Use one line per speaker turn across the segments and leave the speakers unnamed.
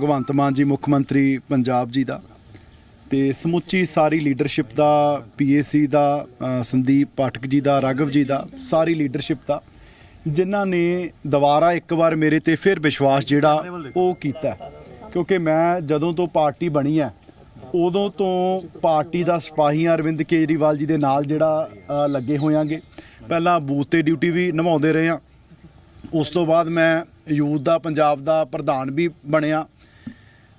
ਭਗਵੰਤ ਮਾਨ ਜੀ, ਮੁੱਖ ਮੰਤਰੀ ਪੰਜਾਬ ਜੀ ਦਾ ਤੇ ਸਮੁੱਚੀ ਸਾਰੀ ਲੀਡਰਸ਼ਿਪ ਦਾ ਪੀਏਸੀ ਦਾ ਸੰਦੀਪ ਪਾਠਕ ਜੀ ਦਾ, ਰਾਘਵ ਜੀ ਦਾ, ਸਾਰੀ ਲੀਡਰਸ਼ਿਪ ਦਾ, ਜਿਨ੍ਹਾਂ ਨੇ ਦੁਬਾਰਾ ਇੱਕ ਵਾਰ ਮੇਰੇ ਤੇ ਫਿਰ ਵਿਸ਼ਵਾਸ ਜਿਹੜਾ ਉਹ ਕੀਤਾ ਕਿਉਂਕਿ ਮੈਂ ਜਦੋਂ ਤੋਂ ਪਾਰਟੀ ਬਣੀ ਹੈ, ਉਦੋਂ ਤੋਂ ਪਾਰਟੀ ਦਾ ਸਿਪਾਹੀ ਅਰਵਿੰਦ ਕੇਜਰੀਵਾਲ ਜੀ ਦੇ ਨਾਲ ਜਿਹੜਾ ਲੱਗੇ ਹੋਇਆਂਗੇ। ਪਹਿਲਾਂ ਬੂਥ ਤੇ ਡਿਊਟੀ ਵੀ ਨਿਭਾਉਂਦੇ ਰਹੇ ਹਾਂ। ਉਸ ਤੋਂ ਬਾਅਦ ਮੈਂ ਯੂਥ ਦਾ, ਪੰਜਾਬ ਦਾ ਪ੍ਰਧਾਨ ਵੀ ਬਣਿਆ।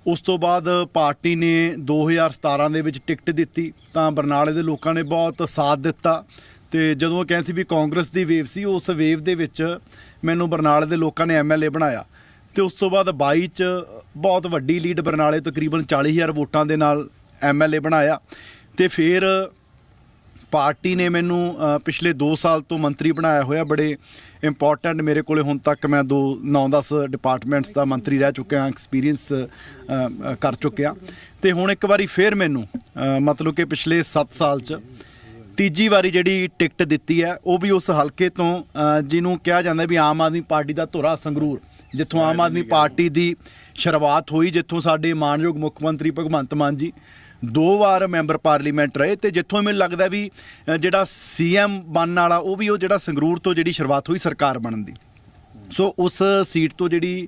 ਉਸ ਤੋਂ ਬਾਅਦ ਪਾਰਟੀ ਨੇ 2017 ਦੇ ਵਿੱਚ ਟਿਕਟ ਦਿੱਤੀ, ਤਾਂ ਬਰਨਾਲੇ ਦੇ ਲੋਕਾਂ ਨੇ ਬਹੁਤ ਸਾਥ ਦਿੱਤਾ। ਤੇ ਜਦੋਂ ਕਹਿੰਦੇ ਸੀ ਵੀ ਕਾਂਗਰਸ ਦੀ ਵੇਵ ਸੀ, ਉਸ ਵੇਵ ਦੇ ਵਿੱਚ ਮੈਨੂੰ ਬਰਨਾਲੇ ਦੇ ਲੋਕਾਂ ਨੇ ਐਮਐਲਏ ਬਣਾਇਆ। ਤੇ ਉਸ ਤੋਂ ਬਾਅਦ 22 ਚ ਬਹੁਤ ਵੱਡੀ ਲੀਡ ਬਰਨਾਲੇ ਤਕਰੀਬਨ 40000 ਵੋਟਾਂ ਦੇ ਨਾਲ ਐਮਐਲਏ ਬਣਾਇਆ। ਤੇ ਫਿਰ ਪਾਰਟੀ ਨੇ ਮੈਨੂੰ ਪਿਛਲੇ 2 ਸਾਲ ਤੋਂ ਮੰਤਰੀ ਬਣਾਇਆ ਹੋਇਆ ਬੜੇ ਇੰਪੋਰਟੈਂਟ ਮੇਰੇ ਕੋਲੇ ਹੁਣ ਤੱਕ ਮੈਂ ਦੋ 9-10 ਡਿਪਾਰਟਮੈਂਟਸ ਦਾ ਮੰਤਰੀ ਰਹਿ ਚੁੱਕਿਆ ਐਕਸਪੀਰੀਅੰਸ ਕਰ ਚੁੱਕਿਆ। ਤੇ ਹੁਣ ਇੱਕ ਵਾਰੀ ਫੇਰ ਮੈਨੂੰ ਮਤਲਬ ਕਿ ਪਿਛਲੇ 7 ਸਾਲ ਚ ਤੀਜੀ ਵਾਰੀ ਜਿਹੜੀ ਟਿਕਟ ਦਿੱਤੀ ਹੈ ਉਹ ਵੀ ਉਸ ਹਲਕੇ ਤੋਂ ਜਿਹਨੂੰ ਕਿਹਾ ਜਾਂਦਾ ਵੀ ਆਮ ਆਦਮੀ ਪਾਰਟੀ ਦਾ ਧੁਰਾ ਸੰਗਰੂਰ ਜਿੱਥੋਂ ਆਮ ਆਦਮੀ ਪਾਰਟੀ ਦੀ ਸ਼ੁਰੂਆਤ ਹੋਈ ਜਿੱਥੋਂ ਸਾਡੇ ਮਾਨਯੋਗ ਮੁੱਖ ਮੰਤਰੀ ਭਗਵੰਤ ਮਾਨ ਜੀ ਦੋ ਵਾਰ ਮੈਂਬਰ ਪਾਰਲੀਮੈਂਟ ਰਹੇ ਤੇ ਜਿੱਥੋਂ ਮੈਨੂੰ ਲੱਗਦਾ ਵੀ ਅ, ਜਿਹੜਾ ਸੀਐਮ ਬਣਨ ਵਾਲਾ ਉਹ ਵੀ ਉਹ ਜਿਹੜਾ ਸੰਗਰੂਰ ਤੋਂ ਜਿਹੜੀ ਸ਼ੁਰੂਆਤ ਹੋਈ ਸਰਕਾਰ ਬਣਨ ਦੀ। ਸੋ ਉਸ ਸੀਟ ਤੋਂ ਜਿਹੜੀ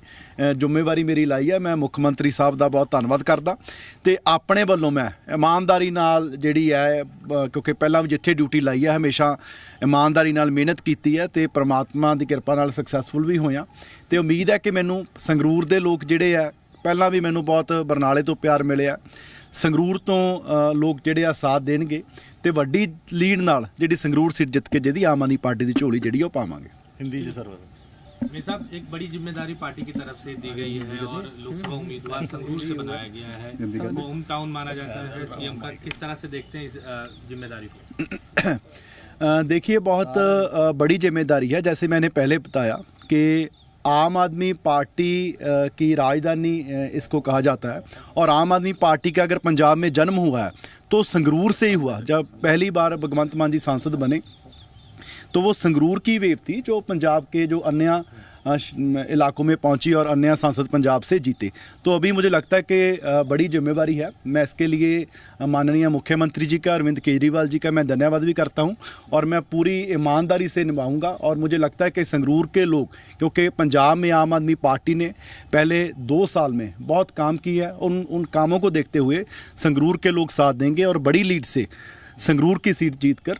ਜ਼ਿੰਮੇਵਾਰੀ ਮੇਰੀ ਲਾਈ ਹੈ ਮੈਂ ਮੁੱਖ ਮੰਤਰੀ ਸਾਹਿਬ ਦਾ ਬਹੁਤ ਧੰਨਵਾਦ ਕਰਦਾ। ਤੇ ਆਪਣੇ ਵੱਲੋਂ ਮੈਂ ਇਮਾਨਦਾਰੀ ਨਾਲ ਜਿਹੜੀ ਹੈ ਕਿਉਂਕਿ ਪਹਿਲਾਂ ਵੀ ਜਿੱਥੇ ਡਿਊਟੀ ਲਾਈ ਹੈ ਹਮੇਸ਼ਾ ਇਮਾਨਦਾਰੀ ਨਾਲ ਮਿਹਨਤ ਕੀਤੀ ਹੈ ਤੇ ਪ੍ਰਮਾਤਮਾ ਦੀ ਕਿਰਪਾ ਨਾਲ ਸਕਸੈਸਫੁਲ ਵੀ ਹੋਇਆ। ਤੇ ਉਮੀਦ ਹੈ ਕਿ ਮੈਨੂੰ ਸੰਗਰੂਰ ਦੇ ਲੋਕ ਜਿਹੜੇ ਆ ਪਹਿਲਾਂ ਵੀ ਮੈਨੂੰ ਬਹੁਤ ਬਰਨਾਲੇ ਤੋਂ ਪਿਆਰ ਮਿਲਿਆ। ਸੰਗਰੂਰ ਤੋਂ ਅ, ਲੋਕ ਜਿਹੜੇ ਆ ਸਾਥ ਦੇਣਗੇ ਤੇ ਵੱਡੀ ਲੀਡ ਨਾਲ ਜਿਹੜੀ ਸੰਗਰੂਰ ਸੀਟ ਜਿੱਤ ਕੇ ਜਿਹਦੀ ਆਮ ਆਦਮੀ ਪਾਰਟੀ ਦੀ ਝੋਲੀ ਜਿਹੜੀ ਉਹ ਪਾਵਾਂਗੇ
हिंदी से सर्वर
मेरे साहब एक बड़ी जिम्मेदारी पार्टी की तरफ से दी गई है और लोकसभा उम्मीदवार संगरूर से बनाया गया है वो होम टाउन माना जाता है सीएम का किस तरह से देखते हैं इस अ, जिम्मेदारी को
अ, देखिए बहुत अ, बड़ी जिम्मेदारी है जैसे मैंने पहले बताया कि आम आदमी पार्टी की राजधानी इसको कहा जाता है। और आम आदमी पार्टी का अगर पंजाब में जन्म हुआ है तो संगरूर से ही हुआ। जब पहली बार भगवंत मान जी सांसद बने तो वो संगरूर की वेव थी जो पंजाब के जो अन्य इलाकों में पहुँची और अन्य सांसद पंजाब से जीते। तो अभी मुझे लगता है कि बड़ी जिम्मेवारी है। मैं इसके लिए माननीय मुख्यमंत्री जी का, अरविंद केजरीवाल जी का मैं धन्यवाद भी करता हूँ और मैं पूरी ईमानदारी से निभाऊँगा और मुझे लगता है कि संगरूर के लोग, क्योंकि पंजाब में आम आदमी पार्टी ने पहले दो साल में बहुत काम किया है। उन उन कामों को देखते हुए संगरूर के लोग साथ देंगे और बड़ी लीड से संगरूर की सीट जीतकर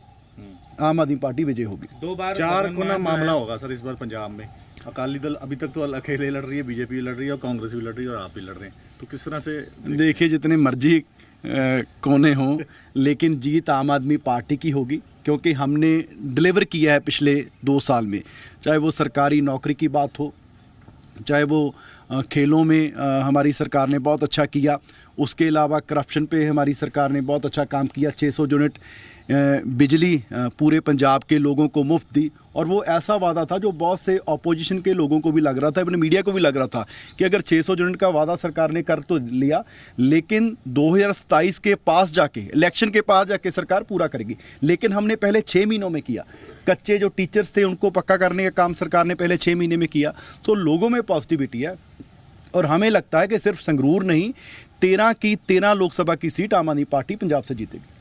आम आदमी पार्टी विजय होगी।
दो बार
चार
गुना
कोना मामला होगा सर इस बार पंजाब में। अकाली दल अभी तक तो अकेले लड़ रही है बीजेपी भी लड़ रही है और कांग्रेस भी लड़ रही है और आप भी लड़ रहे हैं। तो किस तरह से
देखिए जितने मर्ज़ी कोने हों लेकिन जीत आम आदमी पार्टी की होगी क्योंकि हमने डिलीवर किया है पिछले दो साल में। चाहे वो सरकारी नौकरी की बात हो चाहे वो खेलों में हमारी सरकार ने बहुत अच्छा किया, उसके अलावा करप्शन पे हमारी सरकार ने बहुत अच्छा काम किया 600 यूनिट बिजली पूरे पंजाब के लोगों को मुफ़्त दी। और वो ऐसा वादा था जो बहुत से ऑपोजिशन के लोगों को भी लग रहा था अपने मीडिया को भी लग रहा था, कि अगर 600 यूनिट का वादा सरकार ने कर तो लिया, लेकिन 2027 के पास जाके इलेक्शन के पास जाके सरकार पूरा करेगी। लेकिन हमने पहले छः महीनों में किया। कच्चे जो टीचर्स थे, उनको पक्का करने का काम सरकार ने पहले छः महीने में किया। तो लोगों में पॉजिटिविटी है। और हमें लगता है कि सिर्फ़ संगरूर नहीं, तेरह की तेरह लोकसभा की सीट आम आदमी पार्टी पंजाब से जीतेगी।